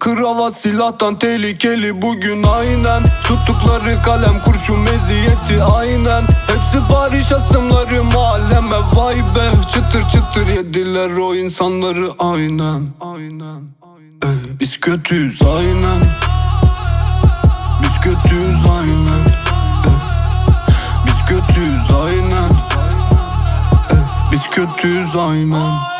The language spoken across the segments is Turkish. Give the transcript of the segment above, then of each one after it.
Kravat silahtan tehlikeli bugün aynen. Tuttukları kalem kurşun meziyeti aynen. Hepsi Paris asımları mahalleme vay be. Çıtır çıtır yediler o insanları aynen. Aynen Ey, Biz kötüyüz aynen. Biz kötüyüz aynen. Ey, Biz kötüyüz aynen. Ey, Biz kötüyüz aynen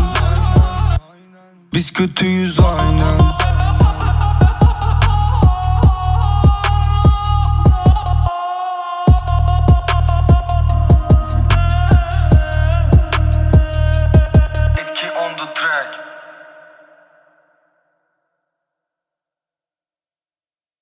Biz kötüyüz aynen